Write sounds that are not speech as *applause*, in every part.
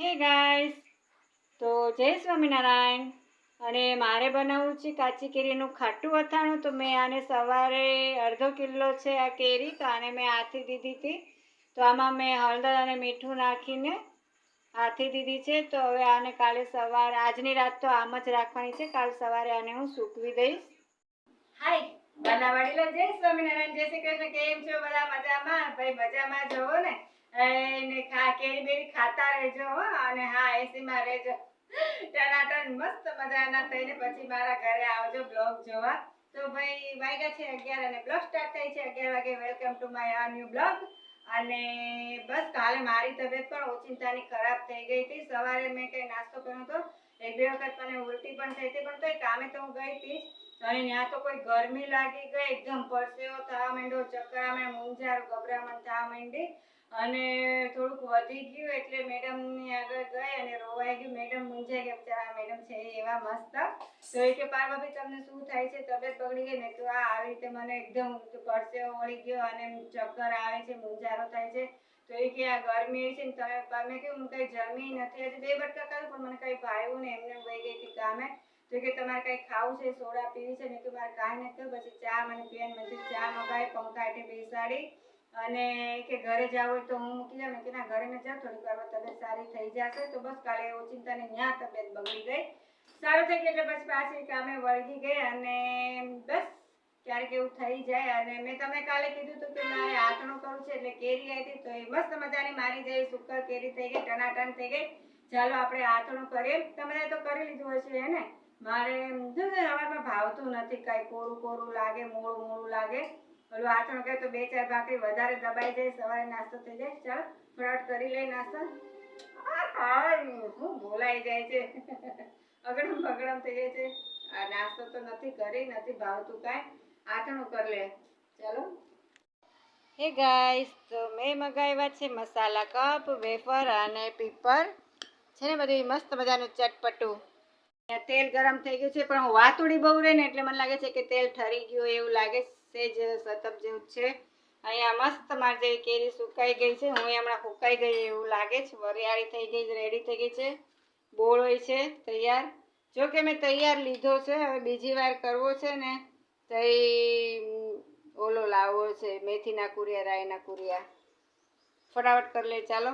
હે ગાઈસ, તો જય સ્વામિનારાયણ. અને મારે બનાવવું છે કાચી કેરીનું ખાટું અથાણું, તો મેં આને સવારે અડધો કિલો છે આ કેરી, તો આને મેં આથી દીધી હતી. તો આમાં મેં હળદર અને મીઠું નાખીને આથી દીધી છે. તો હવે આને કાલે સવારે, આજની રાત તો આમ જ રાખવાની છે. કાલ સવારે આને હું સૂકવી દઈશ. હાય બનાવાડીલા જય સ્વામિનારાયણ, જય શ્રી કૃષ્ણ. કેમ છો? બધા મજામાં? ભાઈ, મજામાં? જવો ને. એને ખા, કેરી બેરી ખાતા રહેજો, હો, અને હા, એસીમાં રહેજો. ટનાટન મસ્ત મજાના થઈને પછી મારા ઘરે આવજો બ્લોગ જોવા. તો ભાઈ વાગ્યા છે અગિયાર અને બ્લોગ સ્ટાર્ટ થાય છે. અગિયાર વાગે વેલકમ ટુ માય આ ન્યૂ બ્લોગ અને બસ કાલે મારી તબિયત પણ ઓચિંતાની ખરાબ થઈ ગઈ હતી. સવારે મેં કંઈ નાસ્તો કર્યો હતો એક બે વખત મને ઉલટી પણ થઈ હતી, પણ તોય કામે તો હું ગઈ હતી. અને ત્યાં તો કોઈ ગરમી લાગી ગઈ, એકદમ પરસેવો થવા માંડ્યો ચક્કર આવે મૂંઝાર, ગભરામણ થવા માંડી અને થોડુંક વધી ગયું એટલે મેડમની આગળ ગઈ અને રોવાઈ ગયું. મેડમ મૂંઝાઈ ગયા બિચારા મેડમ છે એવા મસ્ત. તો એ કે, પાર્વતી, તમને શું થાય છે? તબિયત બગડી ગઈ ને તો આ આવી રીતે મને એકદમ પરસેવો વળી ગયો અને ચક્કર આવે છે, મૂંઝારો થાય છે. તો એ કે, આ ગરમી છે ને તમે મેં કે હું કંઈ જમી નથી બે બટકા ખાધું, પણ મને કંઈ ભાવ્યું ને એમને વહી ગઈ હતી કામે. કે તમારે કંઈ ખાવું છે, સોડા પીવી છે, મેં મારે કાંઈ નથી પછી ચા મને પીવાની મને ચા મગાવી, પંખા એટલે બેસાડી અને કે ઘરે જાવ હોય તો હું મૂકી જાઉં. કે ના, ઘરે ન જાઉં, થોડીક વારમાં તબિયત સારી થઈ જશે. તો બસ કાલે ઓચિંતા ને ત્યાં તબિયત બગડી ગઈ. સારું થઈ ગયું, એટલે પછી પાછી કામે વળગી ગઈ અને બસ ક્યારેક એવું થઈ જાય. અને મેં તમને કાલે કીધું હતું કે મારે આથણું કરવું છે, એટલે કેરી આવી હતી, તો એ મસ્ત મજાની મારી જેવી સુકર કેરી થઈ ગઈ, ટનાટન થઈ ગઈ. ચાલો આપણે આતણું કરીએ. તમે તો કરી લીધું હશે, હે ને? મારે જો ને સવારમાં ભાવતું નથી કાંઈ, કોરું કોરું લાગે મોળું મોળું લાગે. ઓલું આથણું કહે તો બે ચાર ભાખરી વધારે દબાઈ જાય, સવારે નાસ્તો થઈ જાય. ચાલો, ફટાફટ કરી લઈ નાસ્તો. શું બોલાઈ જાય છે. *laughs* અગડમ બગડમ થઈ જાય છે. આ નાસ્તો તો નથી, કરી નથી ભાવતું કાંઈ. આથણું કરી લે. ચાલો. હે ગાઈસ તો મેં મગાવ્યા છે મસાલા કપ, વેફર અને પીપર છે ને બધું મસ્ત મજાનું ચટપટું. તેલ ગરમ થઈ ગયું છે, પણ હું વાતુડી બહુ રહે ને એટલે મને લાગે છે કે તેલ ઠરી ગયું એવું લાગે છે જ સતપ જેવું છે. અહીંયા મસ્ત મારી જેવી કેરી સુકાઈ ગઈ છે, હું હમણાં સુકાઈ ગઈ એવું લાગે છે, વરિયાળી થઈ ગઈ રેડી થઈ ગઈ છે. બોળ હોય છે, તૈયાર. જો કે મેં તૈયાર લીધો છે, હવે બીજી વાર કરવો છે ને, તો ઓલો લાવવો છે, મેથીના કુરિયા રાયના કુરિયા. ફટાફટ કરી લે, ચાલો.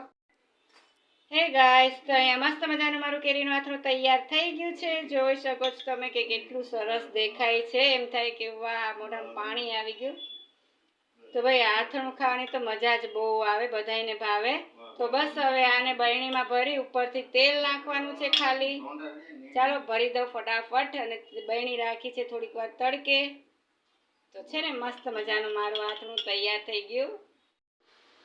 હે ગાઈસ તો અહીંયા મસ્ત મજાનું મારું કેરીનું આથરું તૈયાર થઈ ગયું છે. જોઈ શકો છો તમે કે કેટલું સરસ દેખાય છે. એમ થાય કે વાહ, મોઢામાં પાણી આવી ગયું. તો ભાઈ આથણું ખાવાની તો મજા જ બહુ આવે, બધાયને ભાવે. તો બસ હવે આને બરણીમાં ભરી ઉપરથી તેલ નાખવાનું છે ખાલી. ચાલો ભરી દઉં ફટાફટ અને બરણી રાખી છે થોડીક વાર તડકે. તો છે ને મસ્ત મજાનું મારું આથણું તૈયાર થઈ ગયું.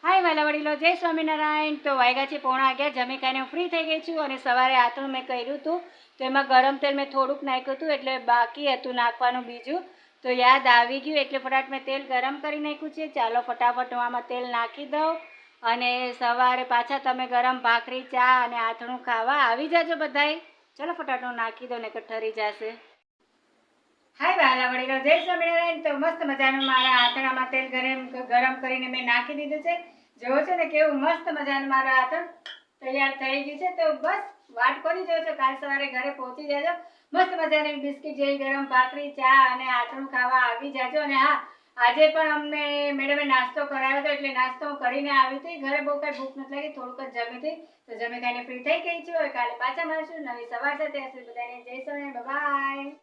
હાય વાલા વડીલો જય સ્વામિનારાયણ. તો વાગ્યા છે પોણા અગિયાર. જમી ખાઈને હું ફ્રી થઈ ગઈ છું અને સવારે આથણું મેં કર્યું હતું તો એમાં ગરમ તેલ મેં થોડુંક નાખ્યું હતું, એટલે બાકી હતું નાખવાનું બીજું. તો યાદ આવી ગયું, એટલે ફટાફટ મેં તેલ ગરમ કરી નાખ્યું છે. ચાલો ફટાફટ હું આમાં તેલ નાખી દઉં. અને સવારે પાછા તમે ગરમ ભાખરી, ચા અને આથણું ખાવા આવી જાજો બધાય. ચાલો ફટાફટ નાખી દઉં ને ઠરી જશે. હાય વાલા વડીલો, જય સ્વામિનારાયણ. તો મસ્ત મજાનું મારા આથણામાં તેલ ગરમ ગરમ કરીને મેં નાખી દીધું છે. જોવો છે ને કેવું મસ્ત મજાનું મારું આથણ તૈયાર થઈ ગયું છે. તો બસ વાટ કોની જોજો છો. કાલ સવારે ઘરે પહોંચી જાજો. મસ્ત મજાની બિસ્કિટ જેવી ગરમ ભાખરી, ચા અને આથણું ખાવા આવી જાજો. અને હા, આજે પણ અમને મેડમે નાસ્તો કરાવ્યો હતો એટલે નાસ્તો હું કરીને આવી હતી. ઘરે બહુ કાંઈ ભૂખ નથી લાગી, થોડુંક જ જમી હતી. તો જમી ખાઈને ફ્રી થઈ ગઈ છું. કાલે પાછા મળશું નવી સવાર સાથે. ત્યાં સુધી બધાને જય સ્વામિનારાયણ. બાય